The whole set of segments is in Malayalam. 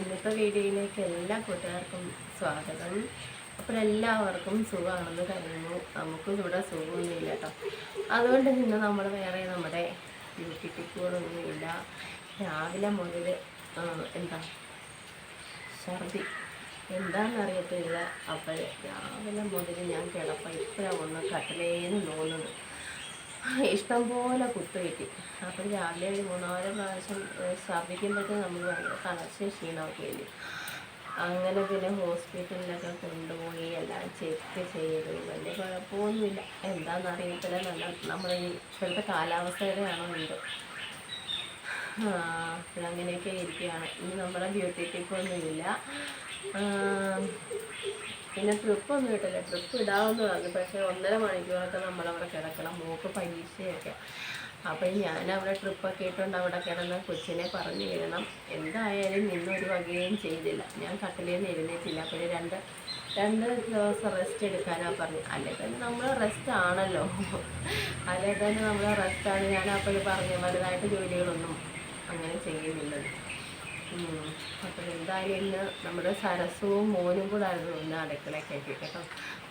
ഇന്നത്തെ വീഡിയോയിലേക്ക് എല്ലാ കൂട്ടുകാർക്കും സ്വാഗതം. അപ്പോൾ എല്ലാവർക്കും സുഖമാണെന്ന് കരുതുന്നു. നമുക്കും ഇവിടെ സുഖമൊന്നുമില്ല കേട്ടോ. അതുകൊണ്ട് ഇന്ന് നമ്മൾ വേറെ നമ്മുടെ ബ്യൂട്ടി ടിപ്പുകളൊന്നുമില്ല രാവിലെ മുതൽ എന്താ ഛർദി. എന്താണെന്നറിയത്തില്ല. അപ്പോൾ രാവിലെ മുതൽ ഞാൻ കിടപ്പ ഇപ്പോഴാണ് ഒന്ന് കട്ടിലേന്ന് തോന്നുന്നത്. ഇഷ്ടം പോലെ കുത്തു കിട്ടി. അപ്പം രാവിലെ ഒരു മൂന്നാൽ പ്രാവശ്യം ഛർദ്ദിക്കുമ്പോഴത്തേക്ക് നമ്മൾ ഭയങ്കര തളർച്ച ക്ഷീണമൊക്കെ ഇല്ലേ അങ്ങനെ പിന്നെ ഹോസ്പിറ്റലിലൊക്കെ കൊണ്ടുപോയി എല്ലാം ചെക്ക് ചെയ്തു. വലിയ കുഴപ്പമൊന്നുമില്ല. എന്താണെന്നറിയത്തില്ല. നല്ല നമ്മുടെ ഈ ഇപ്പോഴത്തെ കാലാവസ്ഥയുടെ ആണോ എന്തോ അങ്ങനെയൊക്കെ ഇരിക്കുകയാണ്. ഇനി നമ്മുടെ ബ്യൂട്ടി ടിപ്പൊന്നുമില്ല പിന്നെ ട്രിപ്പൊന്നും ഇട്ടില്ല ട്രിപ്പ് ഇടാമെന്ന് പറഞ്ഞു. പക്ഷേ ഒന്നര മണിക്കൂറൊക്കെ നമ്മളവിടെ കിടക്കണം. മൂക്ക് പരീക്ഷയൊക്കെ. അപ്പം ഞാൻ ട്രിപ്പൊക്കെ ഇട്ടുകൊണ്ട് അവിടെ കിടന്ന് കൊച്ചിനെ പറഞ്ഞു വിടണം. എന്തായാലും നിന്നൊരു വകയും ചെയ്തില്ല. ഞാൻ കട്ടിലിൽ നിന്ന് എഴുന്നേറ്റില്ല അപ്പോൾ രണ്ട് രണ്ട് ദിവസം റെസ്റ്റ് എടുക്കാനാണ് പറഞ്ഞു. അല്ലെ തന്നെ നമ്മൾ റെസ്റ്റ് ആണല്ലോ. അല്ലെ തന്നെ നമ്മൾ റെസ്റ്റാണ് ഞാൻ അപ്പോൾ പറഞ്ഞു വലുതായിട്ട് ജോലികളൊന്നും അങ്ങനെ ചെയ്യുന്നില്ലത് അപ്പോൾ എന്തായാലും ഇന്ന് നമ്മുടെ സരസവും മോനും കൂടെ ആയിരുന്നു ഇന്ന് അടുക്കളയ്ക്കൊക്കെ കേട്ടോ.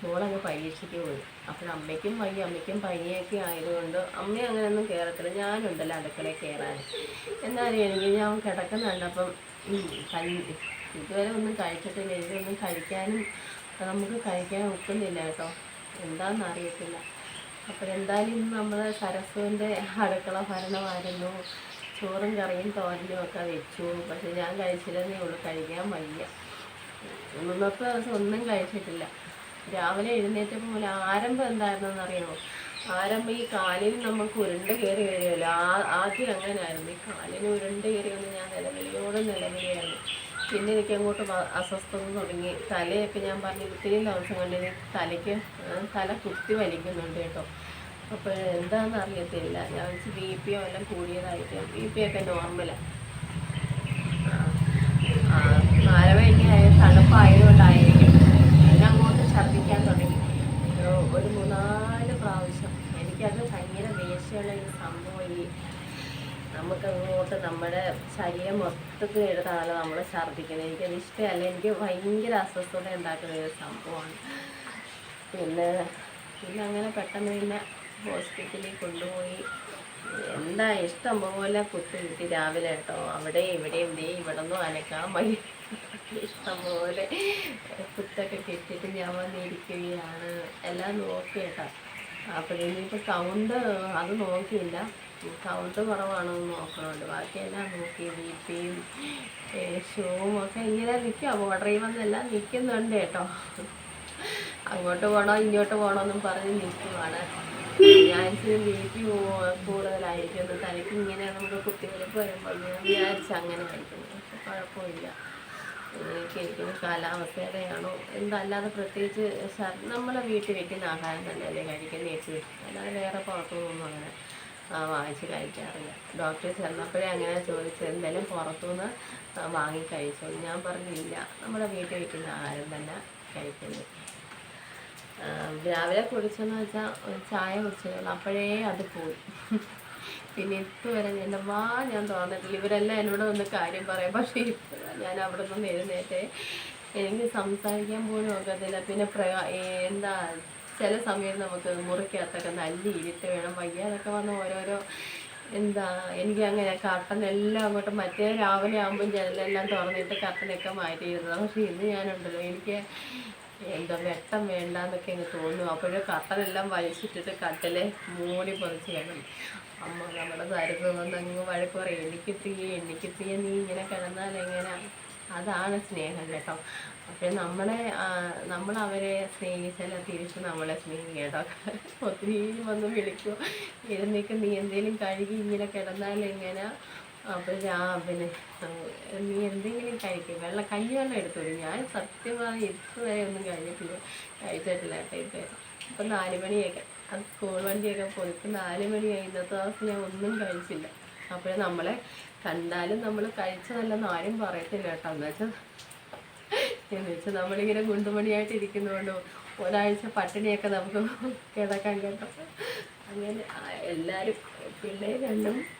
മോളങ്ങ് പരീക്ഷയ്ക്ക് പോയി. അപ്പോൾ അമ്മയ്ക്കും വയ്യ അമ്മയ്ക്കും പനിയൊക്കെ ആയതുകൊണ്ട് അമ്മ അങ്ങനെയൊന്നും കയറത്തില്ല ഞാനുണ്ടല്ലോ അടുക്കളയിൽ കയറാൻ എന്നാലും എനിക്ക് ഞാൻ കിടക്കുന്നുണ്ടപ്പം ഇതുവരെ ഒന്നും കഴിച്ചിട്ടില്ല. എനിക്കൊന്നും കഴിക്കാനും നമുക്ക് കഴിക്കാൻ ഒക്കുന്നില്ല കേട്ടോ. എന്താണെന്ന് അറിയത്തില്ല. അപ്പോൾ എന്തായാലും നമ്മൾ സരസുവിന്റെ അടുക്കള ഭരണമായിരുന്നു. ചോറും കറിയും തോരനും ഒക്കെ വെച്ചു. പക്ഷെ ഞാൻ കഴിച്ചില്ലെന്നേ ഉള്ളൂ. കഴിക്കാൻ വയ്യ. ഇന്നത്തെ ദിവസം ഒന്നും കഴിച്ചിട്ടില്ല. രാവിലെ എഴുന്നേറ്റപ്പോൾ മുതൽ ആരംഭം എന്തായിരുന്നെന്ന് അറിയാമോ ആരംഭം ഈ കാലിൽ നമുക്ക് ഉരുണ്ട് കയറി കഴിയുമല്ലോ ആ ആദ്യം അങ്ങനെയായിരുന്നു ഈ കാലിന് ഉരുണ്ട് കയറി വന്ന് ഞാൻ നിലവിളിയോടെ നിലവിളിയായിരുന്നു. പിന്നെ എനിക്ക് അങ്ങോട്ട് അസ്വസ്ഥത തുടങ്ങി. തലയൊക്കെ ഞാൻ പറഞ്ഞു ഇത്രയും ദിവസം കൊണ്ട് തലയ്ക്ക് തല കുത്തി വലിക്കുന്നുണ്ട് കേട്ടോ. അപ്പോൾ എന്താണെന്ന് അറിയത്തില്ല. ഞാൻ വെച്ച് ബി പി ഒ എല്ലാം കൂടിയതായിട്ട്. ബി പി ഒക്കെ നോർമലാണ് മഴവയ്ക്കായ തണുപ്പായതുകൊണ്ടായിരിക്കും. പിന്നെ അങ്ങോട്ട് ഛർദ്ദിക്കാൻ തുടങ്ങി. ഒരു മൂന്നാൽ പ്രാവശ്യം. എനിക്കത് ഭയങ്കര ദേഷ്യമുള്ള ഒരു സംഭവം ഈ നമുക്കങ്ങോട്ട് നമ്മുടെ ശരീരം മൊത്തത്തിൽ എടുത്താണല്ലോ നമ്മൾ ഛർദ്ദിക്കുന്നത്. എനിക്കത് ഇഷ്ടമല്ല. എനിക്ക് ഭയങ്കര അസ്വസ്ഥത ഉണ്ടാക്കുന്ന ഒരു സംഭവമാണ്. പിന്നെ പിന്നെ അങ്ങനെ പെട്ടെന്ന് പിന്നെ ഹോസ്പിറ്റലിൽ കൊണ്ടുപോയി. എന്താ ഇഷ്ടം? പോലെ കുത്തി കിട്ടി രാവിലെ കേട്ടോ. അവിടെ ഇവിടെ ദേ ഇവിടെ ഒന്നും അനക്കാൻ വയ്യ. ഇഷ്ടം പോലെ കുത്തൊക്കെ കിട്ടിയിട്ട് ഞാൻ വന്നിരിക്കുകയാണ്. എല്ലാം നോക്കി കേട്ടോ. അപ്പോഴിനിയിപ്പോൾ കൗണ്ട് അത് നോക്കിയില്ല. കൗണ്ട് കുറവാണോ എന്ന് നോക്കണുണ്ട്. ബാക്കിയെല്ലാം നോക്കി പിയും ഷൂവും ഒക്കെ ഇങ്ങനെ നിൽക്കുക ഓർഡർ ചെയ്യുമെന്നെല്ലാം നിൽക്കുന്നുണ്ട് കേട്ടോ. അങ്ങോട്ട് പോകണോ ഇങ്ങോട്ട് പോകണോ എന്നും പറഞ്ഞ് നിൽക്കുവാണ്. ഞാൻ ഇച്ചിരി ബി പി കൂടുതലായിരിക്കും തനിക്ക് ഇങ്ങനെ നമുക്ക് കുത്തിവെളുപ്പ് വരുമ്പോൾ ഞാൻ വിചാരിച്ച അങ്ങനെ ആയിരിക്കും. പക്ഷെ കുഴപ്പമില്ല. എനിക്ക് ഇരിക്കുന്ന കാലാവസ്ഥയുടെയാണോ എന്തല്ലാതെ പ്രത്യേകിച്ച് നമ്മളെ വീട്ടിൽ വെക്കുന്ന ആഹാരം തന്നെയല്ലേ കഴിക്കുന്ന ചേച്ചി? അല്ലാതെ വേറെ പുറത്തുനിന്നൊന്നും അങ്ങനെ വാങ്ങിച്ച് കഴിക്കാറില്ല. ഡോക്ടർ ചെന്നപ്പോഴേ അങ്ങനെ ചോദിച്ചു എന്തായാലും പുറത്തുനിന്ന് വാങ്ങി കഴിച്ചോളൂ ഞാൻ പറഞ്ഞില്ല നമ്മുടെ വീട്ടിൽ വെക്കുന്ന ആഹാരം തന്നെ കഴിക്കുന്നു. ആ, രാവിലെ കുടിച്ചെന്ന് വെച്ചാൽ ഒരു ചായ കുടിച്ചതുള്ളൂ അപ്പോഴേ അത് പോയി. പിന്നെ ഇതുവരെ എന്റെ വാ ഞാൻ തോന്നിട്ടില്ല ഇവരെല്ലാം എന്നോട് വന്ന് കാര്യം പറയും. പക്ഷേ ഇപ്പോഴാണ് ഞാൻ അവിടെ നിന്ന് എഴുന്നേറ്റേ. എനിക്ക് സംസാരിക്കാൻ പോലും ഒക്കത്തില്ല. പിന്നെ പ്രയാ എന്താ ചില സമയത്ത് നമുക്ക് മുറിക്കകത്തൊക്കെ നല്ല ഇരുട്ട് വേണം. വയ്യാതൊക്കെ വന്ന് ഓരോരോ എന്താ എനിക്ക് അങ്ങനെ കർട്ടനെല്ലാം അങ്ങോട്ട് മറ്റേ രാവിലെ ആകുമ്പോൾ ജനലെല്ലാം തുറന്നിട്ട് കർട്ടനൊക്കെ മാറ്റിയിരുന്നത്. പക്ഷേ ഇന്ന് ഞാനുണ്ടല്ലോ. എനിക്ക് എന്താ വെട്ടം വേണ്ടാന്നൊക്കെ എനിക്ക് തോന്നും അപ്പോഴും കട്ടനെല്ലാം വലിച്ചിട്ടിട്ട് കട്ടിലെ മൂടി പൊതിച്ച് കിടന്നു. അമ്മ നമ്മുടെ തരുത് വന്ന് അങ്ങ് വഴക്ക് പറയും എനിക്ക് തീ എനിക്ക് തീ നീ ഇങ്ങനെ കിടന്നാൽ എങ്ങനെ? അതാണ് സ്നേഹം കേട്ടോ. അപ്പോൾ നമ്മളെ നമ്മൾ അവരെ സ്നേഹിച്ചാൽ തിരിച്ച് നമ്മളെ സ്നേഹിക്കും കേട്ടോ. ഒത്തിരി വന്ന് വിളിക്കും ഇരുന്നേക്ക് നീ എന്തേലും കഴുകി ഇങ്ങനെ കിടന്നാൽ എങ്ങനെ? അപ്പോൾ ഞാൻ പിന്നെ നീ എന്തെങ്കിലും കഴിക്കും. വെള്ളം കഞ്ഞിവെള്ളം എടുത്തോളൂ. ഞാൻ സത്യമായി ഇതുവരെ ഒന്നും കഴിഞ്ഞിട്ടില്ല. കഴിച്ചിട്ടില്ല കേട്ടോ ഇപ്പം നാല് മണിയൊക്കെ അത് സ്കൂൾ വണ്ടിയൊക്കെ പോയി. ഇപ്പം നാല് മണിയായി. ഇന്നത്തെ ദിവസം ഞാൻ ഒന്നും കഴിച്ചില്ല. അപ്പോൾ നമ്മളെ കണ്ടാലും നമ്മൾ കഴിച്ചതല്ലെന്ന് ആരും പറയത്തില്ല കേട്ടോ. എന്ന് വെച്ചാൽ എന്ന് വെച്ചാൽ നമ്മളിങ്ങനെ ഗുണ്ടുമണിയായിട്ട് ഇരിക്കുന്നതുകൊണ്ട് ഒരാഴ്ച പട്ടിണിയൊക്കെ നമുക്ക് കിടക്കാൻ കേട്ടോ. അങ്ങനെ എല്ലാവരും പിള്ളേർ രണ്ടും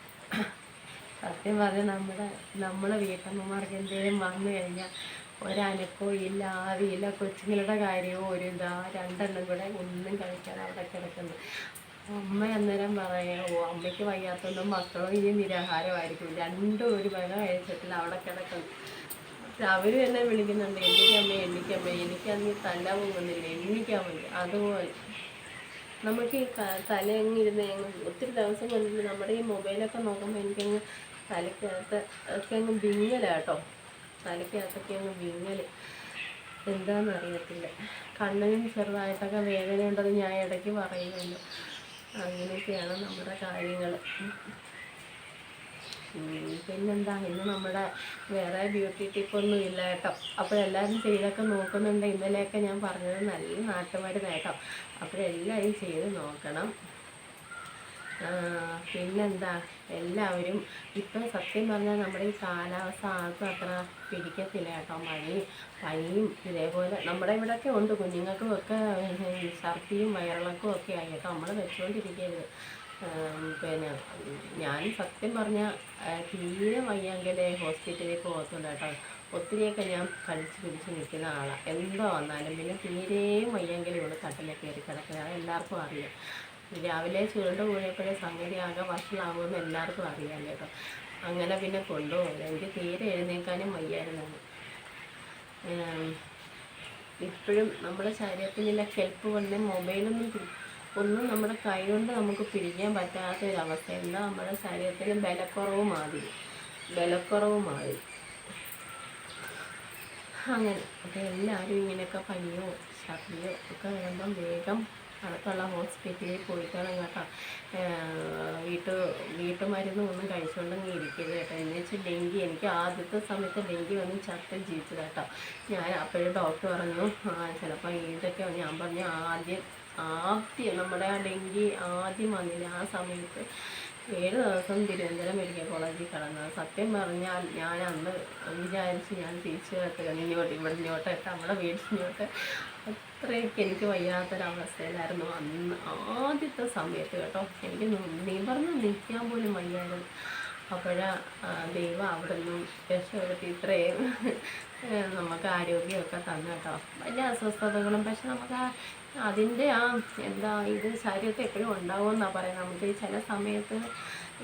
സത്യം പറഞ്ഞാൽ നമ്മുടെ നമ്മളെ വീട്ടമ്മമാർക്ക് എന്തെങ്കിലും വന്നു കഴിഞ്ഞാൽ ഒരനക്കവും ഇല്ല ആവിയില്ല കൊച്ചുങ്ങളുടെ കാര്യവും ഒരു ഇതാ രണ്ടെണ്ണം കൂടെ ഒന്നും കഴിക്കാൻ അവിടെ കിടക്കുന്നു. അമ്മ അന്നേരം പറയുമോ അമ്മയ്ക്ക് വയ്യാത്തതുകൊണ്ട് മക്കളും ഈ നിരാഹാരമായിരിക്കും. രണ്ടും ഒരു വക കഴിച്ചിട്ടില്ല അവിടെ കിടക്കുന്നു. അവരും എന്നെ വിളിക്കുന്നുണ്ട് എനിക്കമ്മ എനിക്കമ്മ എനിക്കന്ന് തല പോകുന്നില്ല എണ്ണിക്കാൻ മതി അതുപോലെ നമുക്ക് ഈ തല എങ്ങിരുന്ന് ഒത്തിരി ദിവസം കൊണ്ടിട്ട് നമ്മുടെ ഈ മൊബൈലൊക്കെ നോക്കുമ്പോൾ എനിക്കങ്ങ് തലയ്ക്കകത്ത് ഒക്കെ അങ്ങ് വിങ്ങലാട്ടോ. തലയ്ക്കകത്തൊക്കെ അങ്ങ് വിങ്ങൽ എന്താണെന്ന് അറിയത്തില്ല കണ്ണിനും ചെറുതായിട്ടൊക്കെ വേദന ഉണ്ടെന്ന് ഞാൻ ഇടയ്ക്ക് പറയുന്നുണ്ട്. അങ്ങനെയൊക്കെയാണ് നമ്മുടെ കാര്യങ്ങൾ പിന്നെന്താ? ഇന്ന് നമ്മുടെ വേറെ ബ്യൂട്ടി ടിപ്പൊന്നും ഇല്ല കേട്ടോ. അപ്പോൾ എല്ലാവരും ചെയ്തൊക്കെ നോക്കുന്നുണ്ട്. ഇന്നലെയൊക്കെ ഞാൻ പറഞ്ഞത് നല്ല നാട്ടുമരുന്ന് കേട്ടോ അപ്പോഴെല്ലാവരും ചെയ്ത് നോക്കണം. പിന്നെന്താ? എല്ലാവരും ഇപ്പം സത്യം പറഞ്ഞാൽ നമ്മുടെ ഈ കാലാവസ്ഥ ആർക്കും അത്ര പിടിക്കത്തില്ല കേട്ടോ. മഴയും പനിയും ഇതേപോലെ നമ്മുടെ ഇവിടെയൊക്കെ ഉണ്ട്. കുഞ്ഞുങ്ങൾക്കും ഒക്കെ ഛർദിയും വയറിളക്കവും ഒക്കെ ആയി കേട്ടോ. നമ്മൾ വെച്ചുകൊണ്ടിരിക്കരുത് പിന്നെ ഞാൻ സത്യം പറഞ്ഞാൽ തീരെ വയ്യെങ്കിലേ ഹോസ്പിറ്റലിലേക്ക് പോകത്തുള്ളൂ കേട്ടോ. ഒത്തിരിയൊക്കെ ഞാൻ കളിച്ച് പിടിച്ച് നിൽക്കുന്ന ആളാണ് എന്തോ വന്നാലും പിന്നെ തീരെയും വയ്യെങ്കിലും ഇവിടെ കട്ടിലൊക്കെ കയറി അത് എല്ലാവർക്കും അറിയാം. രാവിലെ ചുരുണ്ട കൂടിയപ്പോഴേ സംഗതി ആകെ വഷളാകുമെന്ന് എല്ലാവർക്കും അറിയാം കേട്ടോ. അങ്ങനെ പിന്നെ കൊണ്ടുപോകില്ല എനിക്ക് തീരെ എഴുന്നേൽക്കാനും വയ്യായിരുന്നു. ഇപ്പോഴും നമ്മുടെ ശരീരത്തിനുള്ള ഹെൽപ്പ് കൊണ്ട് മൊബൈലൊന്നും ഒന്നും നമ്മുടെ കൈ കൊണ്ട് നമുക്ക് പിരിക്കാൻ പറ്റാത്ത ഒരു അവസ്ഥ എന്താ നമ്മുടെ ശരീരത്തിന് ബലക്കുറവ് മാറി ബലക്കുറവ് മാറി അങ്ങനെ. അപ്പോൾ എല്ലാവരും ഇങ്ങനെയൊക്കെ പനിയോ ഛർദിയോ ഒക്കെ വരുമ്പം വേഗം അടുത്തുള്ള ഹോസ്പിറ്റലിൽ പോയിക്കോളാം കേട്ടോ. വീട്ടു വീട്ടുമരുന്നും ഒന്നും കഴിച്ചുകൊണ്ടെങ്കിൽ ഇരിക്കരുത് കേട്ടോ. എന്ന് വെച്ചാൽ ഡെങ്കി എനിക്ക് ആദ്യത്തെ സമയത്ത് ഡെങ്കി വന്ന് ചത്ത് ജീവിച്ചത് കേട്ടോ. ഞാൻ അപ്പോഴും ഡോക്ടർ പറഞ്ഞു ചിലപ്പോൾ ഇതൊക്കെ ഞാൻ പറഞ്ഞു ആദ്യം ആദ്യം നമ്മുടെ ആ ഡെങ്കി ആദ്യം വന്നില്ല. ആ സമയത്ത് ഏഴ് ദിവസം തിരുവനന്തപുരം മെഡിക്കൽ കോളേജിൽ കിടന്നത് സത്യം പറഞ്ഞാൽ ഞാൻ അന്ന് വിചാരിച്ച് ഞാൻ തിരിച്ചു വരത്തില്ല. ഇങ്ങോട്ട് ഇവിടെ ഇങ്ങോട്ട് നമ്മുടെ വീടിങ്ങോട്ട് അത്രയൊക്കെ എനിക്ക് വയ്യാത്തൊരവസ്ഥയിലായിരുന്നു. അന്ന് ആദ്യത്തെ സമയത്ത് കേട്ടോ. എനിക്ക് നിവർന്ന് നിൽക്കാൻ പോലും വയ്യായിരുന്നു. അപ്പോഴ ദൈവം അവിടെ നിന്നും രക്ഷപ്പെടുത്തി ഇത്രയും നമുക്ക് ആരോഗ്യമൊക്കെ തന്നു കേട്ടോ. വലിയ അസ്വസ്ഥതകളും പക്ഷെ നമുക്ക് അതിന്റെ ആ എന്താ ഇത് ശരീരത്തിൽ എപ്പോഴും ഉണ്ടാവുമെന്നാണ് പറയുന്നത്. നമുക്ക് ഈ ചില സമയത്ത്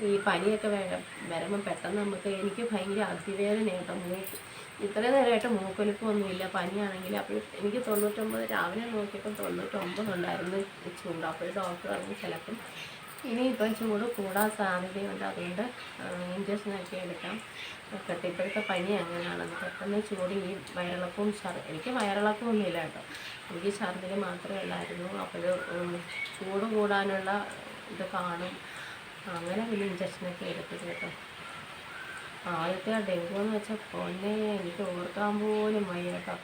ഈ പനിയൊക്കെ വര വരുമ്പോൾ പെട്ടെന്ന് നമുക്ക് എനിക്ക് ഭയങ്കര അതിവേദന കേട്ടോ മൂക്ക് ഇത്രയും നേരമായിട്ട് മൂക്കൊലിപ്പൊന്നുമില്ല പനിയാണെങ്കിൽ അപ്പോൾ എനിക്ക് തൊണ്ണൂറ്റൊമ്പത് രാവിലെ നോക്കിയപ്പോൾ തൊണ്ണൂറ്റൊമ്പത് ഉണ്ടായിരുന്നു ചൂട്. അപ്പോൾ ഡോക്ടർ പറഞ്ഞു ചിലപ്പം ഇനിയിപ്പം ചൂട് കൂടാൻ സാധ്യതയുണ്ട്. അതുകൊണ്ട് ഇഞ്ചക്ഷനൊക്കെ എടുക്കാം. നോക്കട്ടെ ഇപ്പോഴത്തെ പനി അങ്ങനെയാണ്. പെട്ടെന്ന് ചൂട് ഈ വയറിളക്കവും ഛർദ്ദി എനിക്ക് വയറിളക്കമൊന്നുമില്ല കേട്ടോ. എനിക്ക് ഛർദിൽ മാത്രമേ ഉള്ളായിരുന്നു. അപ്പോൾ ചൂട് കൂടാനുള്ള ഇത് കാണും. അങ്ങനെ പിന്നെ ഇഞ്ചക്ഷനൊക്കെ എടുത്തത് കേട്ടോ. ആദ്യത്തെ ആ ഡെങ്കു എന്ന് വെച്ചാൽ പൊന്നെ എനിക്ക് ഓർക്കാൻ പോലും വയ്യ കേട്ടോ.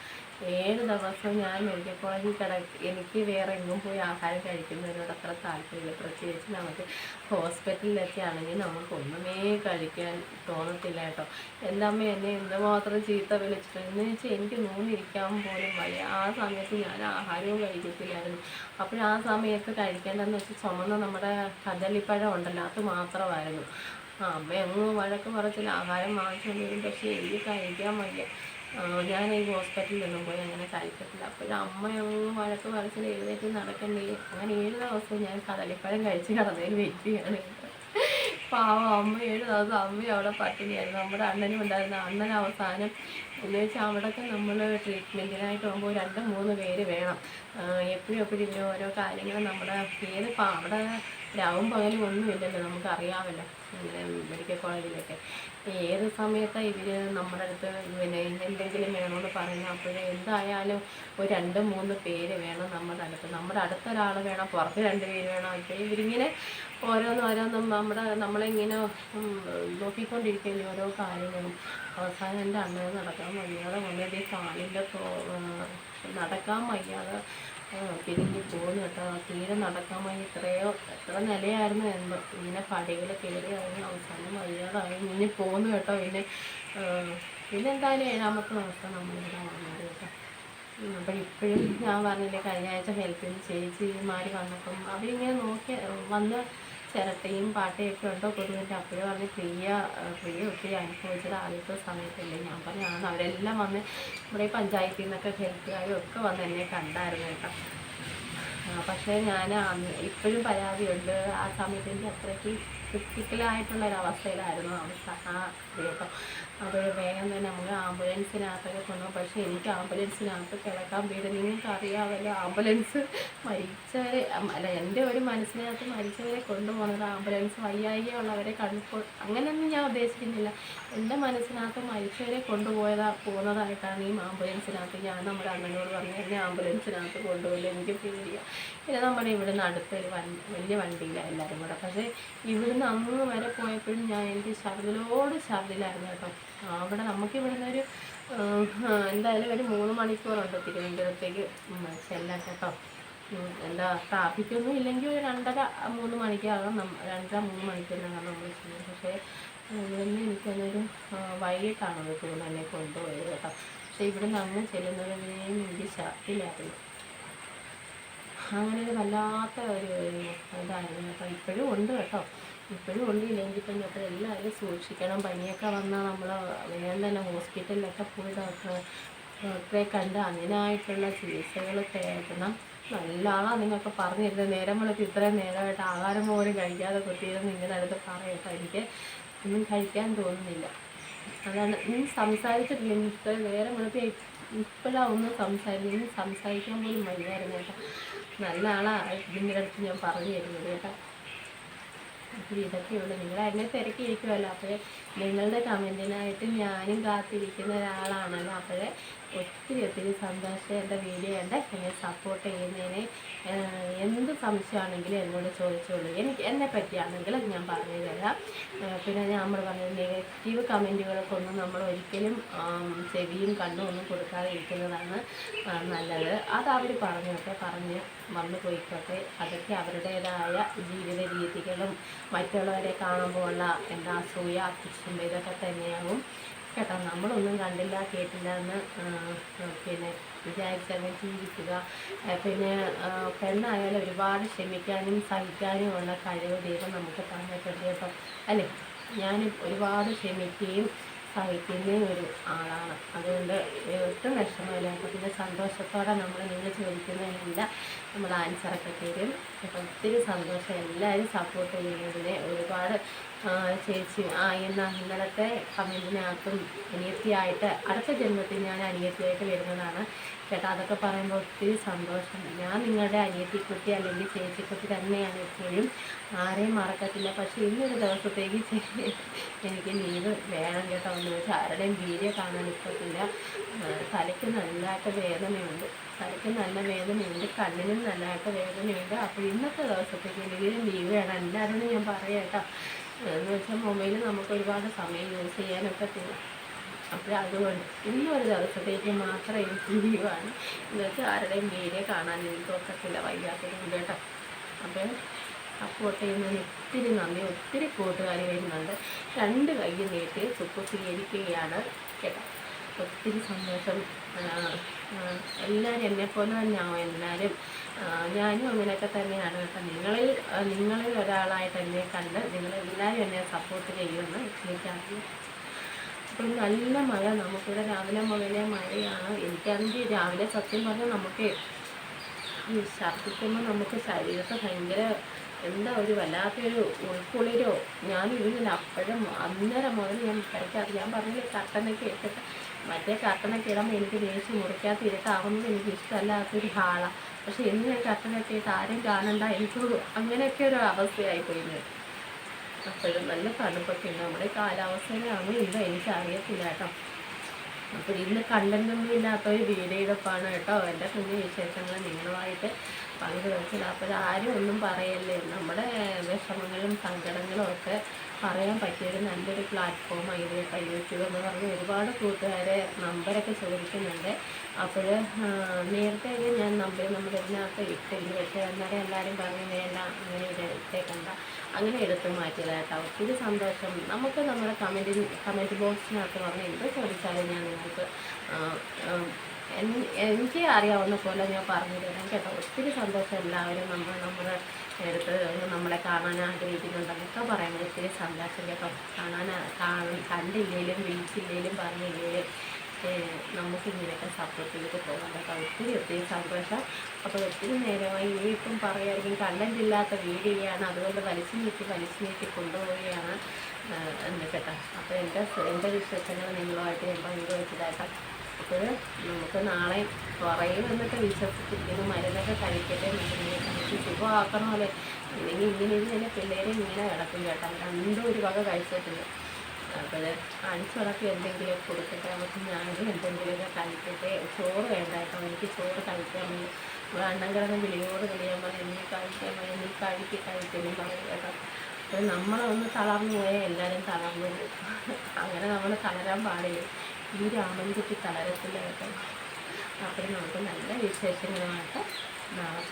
ഏഴ് ദിവസവും ഞാൻ മെഡിക്കൽ കോളേജിൽ കിട എനിക്ക് വേറെ എങ്ങും പോയി ആഹാരം കഴിക്കുന്നതിനോട് അത്ര താല്പര്യമില്ല. പ്രത്യേകിച്ച് നമുക്ക് ഹോസ്പിറ്റലിലൊക്കെ ആണെങ്കിൽ നമുക്ക് ഒന്നുമേ കഴിക്കാൻ തോന്നത്തില്ല കേട്ടോ. എന്റെ അമ്മ എന്നെ എന്തുമാത്രം ചീത്ത വിളിച്ചിട്ടുണ്ട് എന്ന് വെച്ചാൽ എനിക്ക് നൂന്നിരിക്കാൻ പോലും വയ്യ. ആ സമയത്ത് ഞാൻ ആഹാരവും കഴിക്കത്തില്ലായിരുന്നു. അപ്പോഴാ സമയത്ത് കഴിക്കേണ്ടതെന്ന് വെച്ചാൽ ചുമന്ന നമ്മുടെ കദളിപ്പഴം ഉണ്ടല്ലോ അത് മാത്രമായിരുന്നു. അമ്മ അങ്ങ് വഴക്ക് പറച്ചില്ല ആഹാരം വാങ്ങിച്ചുകൊണ്ട് വരും പക്ഷേ എനിക്ക് കഴിക്കാൻ വയ്യ. ഞാൻ ഈ ഹോസ്പിറ്റലിലൊന്നും പോയി അങ്ങനെ കഴിക്കത്തില്ല അപ്പോഴും അമ്മ അങ്ങ് വഴക്ക് പറച്ചിൽ എഴുന്നേറ്റ് നടക്കണ്ടേ? അങ്ങനെ ഏഴ് ദിവസം ഞാൻ കടലിപ്പഴം കഴിച്ച് കടന്നതിൽ വെയിറ്റ് ചെയ്യാണ്. പാവം അമ്മ ഏഴ് ദിവസം അമ്മ അവിടെ പട്ടിണിയായിരുന്നു. നമ്മുടെ അണ്ണനും ഉണ്ടായിരുന്നു. അണ്ണൻ അവസാനം എന്ന് വെച്ചാൽ അവിടെയൊക്കെ നമ്മൾ ട്രീറ്റ്മെന്റിനായിട്ട് പോകുമ്പോൾ രണ്ട് മൂന്ന് പേര് വേണം. എപ്പോഴും എപ്പോഴും ഇങ്ങനെ ഓരോ കാര്യങ്ങൾ നമ്മുടെ ഏത് അവിടെ രാവും പകലും ഒന്നുമില്ലല്ലോ നമുക്ക് അറിയാമല്ലോ ഇങ്ങനെ മെഡിക്കൽ കോളേജിലൊക്കെ. ഏത് സമയത്താണ് ഇവർ നമ്മുടെ അടുത്ത് പിന്നെ എന്തെങ്കിലും വേണമെന്ന് പറഞ്ഞാൽ അപ്പോഴേ എന്തായാലും ഒരു രണ്ട് മൂന്ന് പേര് വേണം നമ്മുടെ അടുത്ത്. നമ്മുടെ അടുത്തൊരാൾ വേണം പുറത്ത് രണ്ട് പേര് വേണം. അപ്പോൾ ഇവരിങ്ങനെ ഓരോന്നും ഓരോന്നും നമ്മുടെ നമ്മളിങ്ങനെ ഉം, നോക്കിക്കൊണ്ടിരിക്കുകയും ഓരോ കാര്യങ്ങളും. അവസാനം എന്റെ അണ്ണന് നടക്കാൻ വയ്യാതെ ഈ കാലിന്റെ നടക്കാൻ വയ്യാതെ പിരിഞ്ഞ് പോകുന്നു കേട്ടോ. തീരെ നടക്കാൻ വയ്യ ഇത്രയോ എത്ര നിലയായിരുന്നു എന്ന്. ഇങ്ങനെ പടികൾ കയറി അതിന് അവസാനം വയ്യാതായി. ഇനി പോകുന്നു കേട്ടോ പിന്നെ ആ, പിന്നെ എന്തായാലും ഏഴാമത്തെ ദിവസം നമ്മളിവിടെ വന്നത് കേട്ടോ. അപ്പം ഇപ്പോഴും ഞാൻ പറഞ്ഞില്ലേ കഴിഞ്ഞ ആഴ്ച ഹെൽപ്പിന് ചേച്ചിമാർ വന്നപ്പം അവരിങ്ങനെ നോക്കി വന്ന് ചിരട്ടയും പാട്ടയൊക്കെ ഉണ്ടോ? കൊതുകിന്റെ അപ്പോഴും പറഞ്ഞ് പ്രിയ പ്രിയ ഒത്തിരി അനുഭവിച്ചത് ആദ്യത്തെ സമയത്തല്ലേ. ഞാൻ പറഞ്ഞാണ് അവരെല്ലാം വന്ന് ഇവിടെ ഈ പഞ്ചായത്തിൽ നിന്നൊക്കെ ഹെൽത്തുകാരും ഒക്കെ വന്ന് എന്നെ കണ്ടായിരുന്നു കേട്ടോ. പക്ഷേ ഞാൻ ഇപ്പോഴും പരാതിയുണ്ട്. ആ സമയത്ത് എനിക്ക് അത്രയ്ക്ക് ക്രിട്ടിക്കലായിട്ടുള്ളൊരവസ്ഥയിലായിരുന്നു അവസ്ഥ ആ കേട്ടോ അത് വേഗം തന്നെ നമ്മൾ ആംബുലൻസിനകത്തൊക്കെ കൊണ്ടുപോകും. പക്ഷേ എനിക്ക് ആംബുലൻസിനകത്ത് കിടക്കാൻ പേര് നിങ്ങൾക്ക് അറിയാമല്ലോ ആംബുലൻസ് മരിച്ചവരെ അല്ല എന്റെ ഒരു മനസ്സിനകത്ത് മരിച്ചവരെ കൊണ്ടുപോകുന്നത് ആംബുലൻസ് വയ്യായിക ഉള്ളവരെ അങ്ങനെയൊന്നും ഞാൻ ഉദ്ദേശിക്കുന്നില്ല. എന്റെ മനസ്സിനകത്ത് മരിച്ചവരെ കൊണ്ടുപോയതാ പോകുന്നതായിട്ടാണ് ഈ ആംബുലൻസിനകത്ത് ഞാൻ നമ്മുടെ അമ്മയോട് പറഞ്ഞു എന്നെ ആംബുലൻസിനകത്ത് കൊണ്ടുപോയില്ല എനിക്ക് പേടിയാണ് പിന്നെ നമ്മുടെ ഇവിടുന്ന് അടുത്തൊരു വലിയ വണ്ടിയില്ല എല്ലാവരും കൂടെ. പക്ഷേ ഇവിടുന്ന് അങ്ങ് വരെ പോയപ്പോഴും ഞാൻ എനിക്ക് ഛർദിലോട് ഛർദിലായിരുന്നു കേട്ടോ. അവിടെ നമുക്ക് ഇവിടുന്ന് ഒരു എന്തായാലും ഒരു മൂന്ന് മണിക്കൂറുണ്ട് തിരുവനന്തപുരത്തേക്ക് ചെല്ലാൻ കേട്ടോ. എന്താ ട്രാഫിക്കൊന്നും ഇല്ലെങ്കിൽ ഒരു രണ്ടര മൂന്ന് മണിക്കാകാം രണ്ടര മൂന്ന് മണിക്കൂറിനാണ് നമ്മൾ ചെയ്യുന്നത് പക്ഷേ ഇവിടുന്ന് എനിക്കൊന്നൊരു വൈകിട്ടാണ് തോന്നുന്നു എന്നെ കൊണ്ടുപോയത് കേട്ടോ. പക്ഷേ ഇവിടുന്ന് അങ്ങ് ചെല്ലുന്നതിനെയും എനിക്ക് ഛർദിലായിരുന്നു അങ്ങനെ ഒരു വല്ലാത്ത ഒരു ഇതായിരുന്നു കേട്ടോ. ഇപ്പോഴും ഉണ്ട് കേട്ടോ. ഇപ്പോഴും ഉണ്ട് ഇല്ലെങ്കിൽ തന്നെ അപ്പോൾ എല്ലാവരും സൂക്ഷിക്കണം. പനിയൊക്കെ വന്നാൽ നമ്മൾ വേഗം തന്നെ ഹോസ്പിറ്റലിലൊക്കെ പോയി ഡോക്ടറെ ഡോക്ടറെ കണ്ട് അതിനായിട്ടുള്ള ചികിത്സകൾ തേടണം. നല്ല ആളാണ് നിങ്ങൾക്ക് പറഞ്ഞു തരുന്നത്. നേരം വെളുത്ത് ഇത്രയും നേരമായിട്ട് ആഹാരം പോലും കഴിക്കാതെ കുത്തിയിരുന്നു നിങ്ങളുടെ അടുത്ത് പറയട്ടോ. എനിക്ക് ഒന്നും കഴിക്കാൻ തോന്നുന്നില്ല. അതാണ്. നീ സംസാരിച്ചിട്ടില്ല. ഇത്ര നേരം വെളുത്ത് ഇപ്പോഴാണ് ഒന്നും സംസാരിക്കും ഇനി സംസാരിക്കാൻ പോലും വയ്യായിരുന്നു കേട്ടോ. നല്ല ആളാണ് നിങ്ങളുടെ അടുത്ത് ഞാൻ പറഞ്ഞു തരുന്നത് കേട്ടോ. അപ്പോൾ ഇതൊക്കെയുള്ളൂ നിങ്ങൾ എന്നെ തിരക്കിയിരിക്കുമല്ലോ അപ്പോഴേ നിങ്ങളുടെ കമന്റിനായിട്ട് ഞാനും കാത്തിരിക്കുന്ന ഒരാളാണല്ലോ. അപ്പോഴേ ഒത്തിരി ഒത്തിരി സന്തോഷം എന്റെ വീഡിയോ കണ്ട് എന്നെ സപ്പോർട്ട് ചെയ്യുന്നതിന് എന്ത് സംശയമാണെങ്കിലും എന്നോട് ചോദിച്ചോളൂ. എനിക്ക് എന്നെ പറ്റിയാണെങ്കിലും ഞാൻ പറഞ്ഞു തരാം. പിന്നെ ഞാൻ നമ്മൾ പറഞ്ഞ നെഗറ്റീവ് കമന്റുകൾക്കൊന്നും നമ്മൾ ഒരിക്കലും ചെവിയും കണ്ണും ഒന്നും കൊടുക്കാതെ ഇരിക്കുന്നതാണ് നല്ലത്. അത് അവർ പറഞ്ഞോട്ടെ പറഞ്ഞ് വന്നു പോയിക്കോട്ടെ. അതൊക്കെ അവരുടേതായ ജീവിത രീതികളും മറ്റുള്ളവരെ കാണുമ്പോഴുള്ള എന്താ അസൂയ കുശുമ്പ ഇതൊക്കെ തന്നെയാവും. കേട്ടോ നമ്മളൊന്നും കണ്ടില്ല കേട്ടില്ല എന്ന് പിന്നെ വിചാരിച്ചങ്ങ് ജീവിക്കുക. പിന്നെ പെണ്ണായാലും ഒരുപാട് ക്ഷമിക്കാനും സഹിക്കാനും ഉള്ള കഴിവ് ദൈവം നമുക്ക് തന്നിട്ടുണ്ട് കേട്ടോ. അല്ലേ? ഞാൻ ഒരുപാട് ക്ഷമിക്കുകയും സഹിക്കുന്ന ഒരു ആളാണ്. അതുകൊണ്ട് ഒട്ടും വിഷമമില്ല. അപ്പോൾ പിന്നെ സന്തോഷത്തോടെ നമ്മൾ നിങ്ങൾ ചോദിക്കുന്നതിനില്ല. നമ്മൾ ആൻസറൊക്കെ തരും. അപ്പോൾ ഒത്തിരി സന്തോഷം. എല്ലാവരും സപ്പോർട്ട് ചെയ്യുന്നതിന് ഒരുപാട് ചേച്ചി. ആ എന്ന ഇന്നലത്തെ കമന്റിനകത്തും അനിയത്തിയായിട്ട് അടുത്ത ജന്മത്തിൽ ഞാൻ അനിയത്തിയായിട്ട് വരുന്നതാണ്. കേട്ടോ അതൊക്കെ പറയുമ്പോൾ ഒത്തിരി സന്തോഷം. ഞാൻ നിങ്ങളുടെ അനിയത്തിക്കുട്ടി അല്ലെങ്കിൽ ചേച്ചിക്കുട്ടി തന്നെയാണ് എപ്പോഴും ആരെയും മറക്കത്തില്ല. പക്ഷേ ഇന്നൊരു ദിവസത്തേക്ക് എനിക്ക് ലീവ് വേണം കേട്ടോ എന്ന് വെച്ചാൽ ആരുടെയും വീഡിയോ കാണാൻ ഇഷ്ടത്തില്ല. തലയ്ക്ക് നല്ലതായിട്ട് വേദനയുണ്ട്. തലയ്ക്ക് നല്ല വേദനയുണ്ട്. കണ്ണിനും നല്ലതായിട്ട് വേദനയുണ്ട്. അപ്പോൾ ഇന്നത്തെ ദിവസത്തേക്ക് എനിക്ക് ലീവ് വേണം. എല്ലാവരോടും ഞാൻ പറയാം കേട്ടോ. എന്ന് വെച്ചാൽ മൊബൈൽ നമുക്ക് ഒരുപാട് സമയം യൂസ് ചെയ്യാനൊക്കെ തരും അപ്പോൾ അതുകൊണ്ട് ഇന്നൊരു ദിവസത്തേക്ക് മാത്രം എനിക്ക് ലീവാണ് എന്ന് വെച്ചാൽ ആരുടെയും വീഡിയോ കാണാൻ എനിക്ക് ഒക്കത്തില്ല വയ്യാത്തതുകൊണ്ട് കേട്ടോ. അപ്പോൾ സപ്പോർട്ട് ചെയ്യുന്നതിന് ഒത്തിരി നന്ദി ഒത്തിരി കൂട്ടുകാർ വരുന്നുണ്ട് രണ്ട് കൈ നീട്ടി സുപ്പ് സ്വീകരിക്കുകയാണ് കേട്ടോ. ഒത്തിരി സന്തോഷം. എല്ലാവരും എന്നെ എല്ലാവരും എന്നെപ്പോലെ തന്നെയാവും എല്ലാവരും ഞാനും അങ്ങനെയൊക്കെ തന്നെയാണ് കേട്ടോ. നിങ്ങളിൽ നിങ്ങളിൽ ഒരാളായിട്ട് എന്നെ കണ്ട് നിങ്ങളെല്ലാവരും എന്നെ സപ്പോർട്ട് ചെയ്യുമെന്ന് എനിക്കറിയാം. അപ്പോൾ നല്ല മഴ നമുക്കിവിടെ രാവിലെ മുതലേ മഴയാണ്. എനിക്കാണെങ്കിൽ രാവിലെ സത്യം പറഞ്ഞാൽ നമുക്ക് ഛർദ്ദിക്കുമ്പോൾ നമുക്ക് ശരീരത്തെ ഭയങ്കര എന്താ ഒരു വല്ലാത്തൊരു ഉൾക്കുളിരോ. ഞാൻ ഇരുന്നില്ല അപ്പോഴും അന്നേരം മുതൽ ഞാൻ കഴിക്കാറ് ഞാൻ പറഞ്ഞില്ലേ കട്ടനൊക്കെ ഇട്ടിട്ട് മറ്റേ കർട്ടനൊക്കെ ഇടുമ്പോൾ എനിക്ക് ദേഷ്യം മുറിക്കാത്ത ഇരുട്ടാവുന്നത് എനിക്ക് ഇഷ്ടമല്ലാത്തൊരു ഹാളാണ് പക്ഷെ ഇന്ന് ഞാൻ കർട്ടനൊക്കെ ഇട്ട് ആരും കാണണ്ട? എനിക്ക് അങ്ങനെയൊക്കെ ഒരു അവസ്ഥയായിപ്പോയി ഇന്ന്. അപ്പോഴും നല്ല തണുപ്പൊക്കെ ഉണ്ട്. നമ്മുടെ കാലാവസ്ഥയിലാണ് ഇല്ല എനിക്ക് അറിയത്തില്ല കേട്ടോ. അപ്പോൾ ഇന്ന് കണ്ടന്റൊന്നും ഇല്ലാത്ത ഒരു വീഡിയോ എടുപ്പാണ് കേട്ടോ. എന്റെ കുഞ്ഞു വിശേഷങ്ങൾ നിങ്ങളുമായിട്ട് പങ്കുവെച്ചത് അപ്പോൾ ആരും ഒന്നും പറയല്ലേ. നമ്മുടെ വിഷമങ്ങളും സങ്കടങ്ങളും ഒക്കെ പറയാൻ പറ്റിയൊരു നല്ലൊരു പ്ലാറ്റ്ഫോമാണ് ഇത് യൂട്യൂബ് എന്ന് പറഞ്ഞ് ഒരുപാട് കൂട്ടുകാരെ നമ്പരൊക്കെ ചോദിക്കുന്നുണ്ട്. അപ്പോൾ നേരത്തെ ഞാൻ നമ്പർ നമ്മുടെ ഇതിനകത്ത് ഇട്ടിരുന്നു പക്ഷേ അന്നേരം എല്ലാവരും പറഞ്ഞു വേണ്ട അങ്ങനെ ഇട്ടേക്കണ്ട അങ്ങനെ എടുത്ത് മാറ്റിയതാണ് കേട്ടോ. ഒത്തിരി സന്തോഷം. നമുക്ക് നമ്മുടെ കമന്റ് കമന്റ് ബോക്സിനകത്ത് പറഞ്ഞ് എന്ത് ചോദിച്ചാലും ഞാൻ നിങ്ങൾക്ക് എനിക്ക് അറിയാവുന്ന പോലെ ഞാൻ പറഞ്ഞു തരാം കേട്ടോ ഒത്തിരി സന്തോഷം എല്ലാവരും നമ്മൾ നമ്മുടെ അടുത്ത് നമ്മളെ കാണാൻ ആഗ്രഹിക്കുന്നുണ്ടെന്നൊക്കെ പറയാൻ ഒത്തിരി സന്തോഷം കേട്ടോ കാണാൻ കാണും കണ്ടില്ലേലും വിളിച്ചില്ലേലും പറഞ്ഞില്ലേലും നമുക്ക് ഇങ്ങനെയൊക്കെ സപ്പോർട്ട് ചെയ്ത് പോകാൻ കേട്ടോ ഒത്തിരി ഒത്തിരി സന്തോഷം. അപ്പോൾ ഒത്തിരി നേരമായി ഇനിയിപ്പം പറയായിരിക്കും കണ്ടന്റ് ഇല്ലാത്ത വീഡിയോയാണ്. അതുകൊണ്ട് വലിച്ചു നീക്കി വലിച്ചു നീക്കി കൊണ്ടുപോവുകയാണ് എന്താ കേട്ടോ അപ്പോൾ എന്റെ എന്റെ വിശ്വസങ്ങൾ നിങ്ങളുമായിട്ട് ഞാൻ പങ്കുവെച്ചതാട്ടോ അപ്പോൾ നമുക്ക് നാളെ കുറയും എന്നൊക്കെ വിശ്വസിച്ചിരിക്കുന്നു മരുന്നൊക്കെ കഴിക്കട്ടെ മരുന്നിനെ കഴിച്ച് ഇല്ലെങ്കിൽ ഇങ്ങനെ ഇങ്ങനെ പിള്ളേരെ ഇങ്ങനെ കിടക്കും കേട്ടോ രണ്ടും ഒരു വക കഴിച്ചിട്ടുണ്ട്. അപ്പോൾ അടിച്ചു വളർത്തി എന്തെങ്കിലും കൊടുക്കട്ടെ അവർക്ക് ഞാനും എന്തെങ്കിലുമൊക്കെ കഴിക്കട്ടെ. ചോറ് വേണ്ട എനിക്ക് ചോറ് കഴിക്കാൻ വേണ്ടി വേണ്ടം കിടന്ന് വിളിയോട് വിളിയാൻ പറയും നീ കഴിക്കാൻ പറയും നീ കഴിക്ക് കഴിക്കുന്നു പറയും കേട്ടോ. അപ്പോൾ നമ്മളൊന്ന് തളർന്നു പോയാൽ എല്ലാവരും തളർന്നു പോകും. അങ്ങനെ നമ്മൾ തളരാൻ പാടില്ല. ഈ രാമൻകുട്ടി കളരത്തിലായിട്ട് അപ്പോൾ നമുക്ക് നല്ല വിശേഷങ്ങളുമായിട്ട് നാളെ